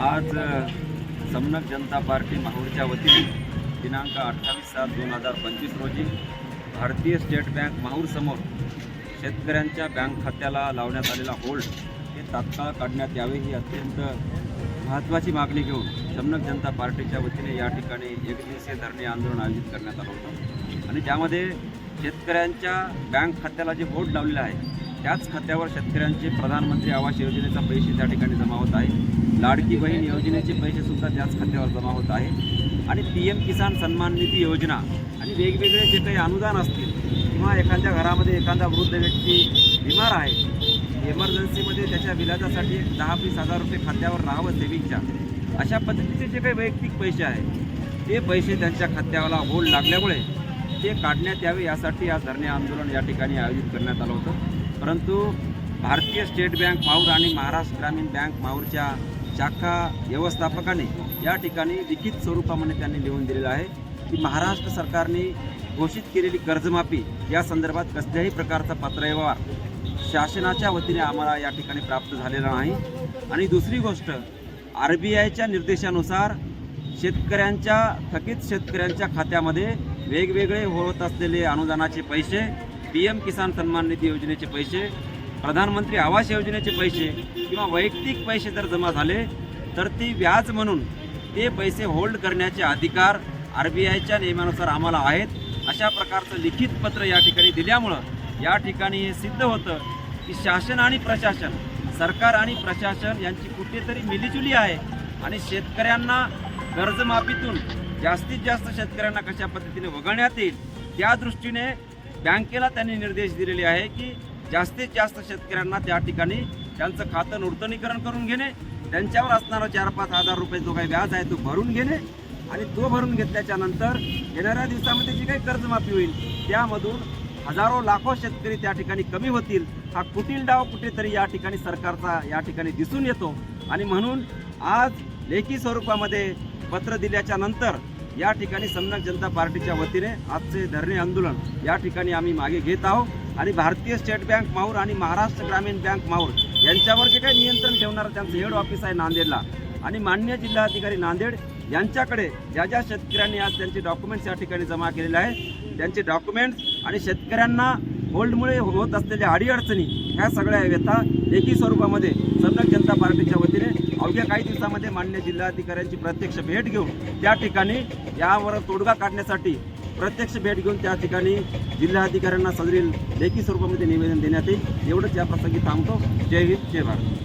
आज समनक जनता पार्टी माहूरच्या वतीने दिनांक अठ्ठावीस सात दोन हजार पंचवीस रोजी भारतीय स्टेट बँक माहूरसमोर शेतकऱ्यांच्या बँक खात्याला लावण्यात आलेला होल्ड हे तात्काळ काढण्यात यावे ही अत्यंत महत्त्वाची मागणी घेऊन समनक जनता पार्टीच्या वतीने या ठिकाणी एकदिवसीय धरणे आंदोलन आयोजित करण्यात आलं होतं. आणि त्यामध्ये शेतकऱ्यांच्या बँक खात्याला जे होल्ड लावलेलं आहे त्याच खात्यावर शेतकऱ्यांचे प्रधानमंत्री आवास योजनेचा पैसे त्या ठिकाणी जमा होत आहे. लाडकी बहीण योजनेचे पैसेसुद्धा त्याच खात्यावर जमा होत आहे. आणि पी एम किसान सन्मान निधी योजना आणि वेगवेगळे जे काही अनुदान असतील किंवा एखाद्या घरामध्ये एखादा वृद्ध व्यक्ती बिमार आहे इमर्जन्सीमध्ये त्याच्या विलाजासाठी एक दहा वीस हजार रुपये खात्यावर राहावं सेविंगच्या अशा पद्धतीचे जे काही वैयक्तिक पैसे आहेत ते पैसे त्यांच्या खात्याला होल लागल्यामुळे ते काढण्यात यावे यासाठी आज धरणे आंदोलन या ठिकाणी आयोजित करण्यात आलं होतं. परंतु भारतीय स्टेट बँक माहूर आणि महाराष्ट्र ग्रामीण बँक माहूरच्या शाखा व्यवस्थापकाने या ठिकाणी लिखित स्वरूपामध्ये त्यांनी लिहून दिलेलं आहे की महाराष्ट्र सरकारने घोषित केलेली कर्जमाफी या संदर्भात कसल्याही प्रकारचा पत्रव्यवहार शासनाच्या वतीने आम्हाला या ठिकाणी प्राप्त झालेला नाही. आणि दुसरी गोष्ट आर बी आयच्या निर्देशानुसार शेतकऱ्यांच्या थकीत शेतकऱ्यांच्या खात्यामध्ये वेगवेगळे होत असलेले अनुदानाचे पैसे पी एम किसान सन्मान निधी योजनेचे पैसे प्रधानमंत्री आवास योजनेचे पैसे किंवा वैयक्तिक पैसे जर जमा झाले तर ती व्याज म्हणून ते पैसे होल्ड करण्याचे अधिकार आर बी आयच्या नियमानुसार आम्हाला आहेत. अशा प्रकारचं लिखित पत्र या ठिकाणी दिल्यामुळं या ठिकाणी हे सिद्ध होतं की शासन आणि प्रशासन सरकार आणि प्रशासन यांची कुठेतरी मिलीजुली आहे आणि शेतकऱ्यांना कर्जमाफीतून जास्तीत जास्त शेतकऱ्यांना कशा पद्धतीने वगळण्यात येईल त्या दृष्टीने बँकेला त्यांनी निर्देश दिलेले आहे की जास्तीत जास्त शेतकऱ्यांना त्या ठिकाणी त्यांचं खातं नूतनीकरण करून घेणे त्यांच्यावर असणारा चार पाच हजार रुपये जो काही व्याज आहे तो भरून घेणे आणि तो भरून घेतल्याच्या नंतर येणाऱ्या दिवसामध्ये जी काही कर्जमाफी होईल त्यामधून हजारो लाखो शेतकरी त्या ठिकाणी कमी होतील. हा कुटील डाव कुठेतरी या ठिकाणी सरकारचा या ठिकाणी दिसून येतो आणि म्हणून आज लेखी स्वरूपामध्ये पत्र दिल्याच्या नंतर या ठिकाणी समनक जनता पार्टीच्या वतीने आजचे धरणे आंदोलन या ठिकाणी आम्ही मागे घेत आहोत. आणि भारतीय स्टेट बँक माहूर आणि महाराष्ट्र ग्रामीण बँक माहूर यांच्यावर जे काही नियंत्रण ठेवणारं त्यांचं हेड ऑफिस आहे नांदेडला. आणि मान्य जिल्हाधिकारी नांदेड यांच्याकडे ज्या ज्या शेतकऱ्यांनी आज त्यांचे डॉक्युमेंट्स या ठिकाणी जमा केलेले आहेत त्यांचे डॉक्युमेंट्स आणि शेतकऱ्यांना होल्डमुळे होत असलेल्या अडीअडचणी ह्या सगळ्या व्यथा एकी स्वरूपामध्ये समनक जनता पार्टीच्या वतीने अवघ्या काही दिवसामध्ये मान्य जिल्हाधिकाऱ्यांची प्रत्यक्ष भेट घेऊन त्या ठिकाणी यावर तोडगा काढण्यासाठी प्रत्यक्ष भेट घेऊन त्या ठिकाणी जिल्हाधिकाऱ्यांना सदरील लेखी स्वरूपामध्ये निवेदन देण्यात येईल. एवढंच या प्रसंगी थांबतो. जय हिंद जय भारत.